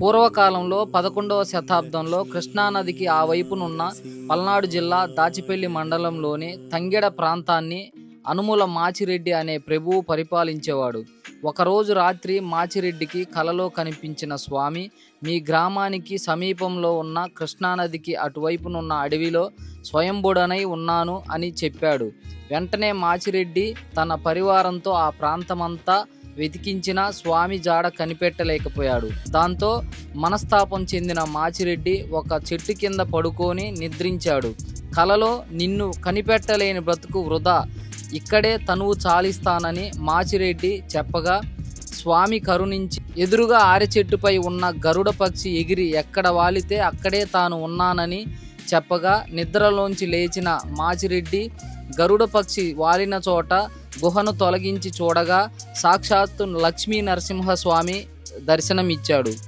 పూర్వకాలంలో పదకొండవ శతాబ్దంలో కృష్ణానదికి ఆ వైపునున్న పల్నాడు జిల్లా దాచిపల్లి మండలంలోని తంగెడ ప్రాంతాన్ని అనుముల మాచిరెడ్డి అనే ప్రభువు పరిపాలించేవాడు. ఒకరోజు రాత్రి మాచిరెడ్డికి కలలో కనిపించిన స్వామి మీ గ్రామానికి సమీపంలో ఉన్న కృష్ణానదికి అటువైపునున్న అడవిలో స్వయంబుడనై ఉన్నాను అని చెప్పాడు. వెంటనే మాచిరెడ్డి తన పరివారంతో ఆ ప్రాంతమంతా వెతికించిన స్వామి జాడ కనిపెట్టలేకపోయాడు. దాంతో మనస్తాపం చెందిన మాచిరెడ్డి ఒక చెట్టు కింద పడుకొని నిద్రించాడు. కలలో నిన్ను కనిపెట్టలేని బ్రతుకు వృధా. ఇక్కడే తనువు చాలిస్తానని మాచిరెడ్డి చెప్పగా స్వామి కరుణించి ఎదురుగా ఆరెచెట్టుపై ఉన్న గరుడ పక్షి ఎగిరి ఎక్కడ వాలితే అక్కడే తాను ఉన్నానని చెప్పగా నిద్రలోంచి లేచిన మాచిరెడ్డి గరుడ పక్షి వాలిన చోట గుహను తొలగించి చూడగా సాక్షాత్తు లక్ష్మీ నరసింహస్వామి దర్శనమిచ్చాడు.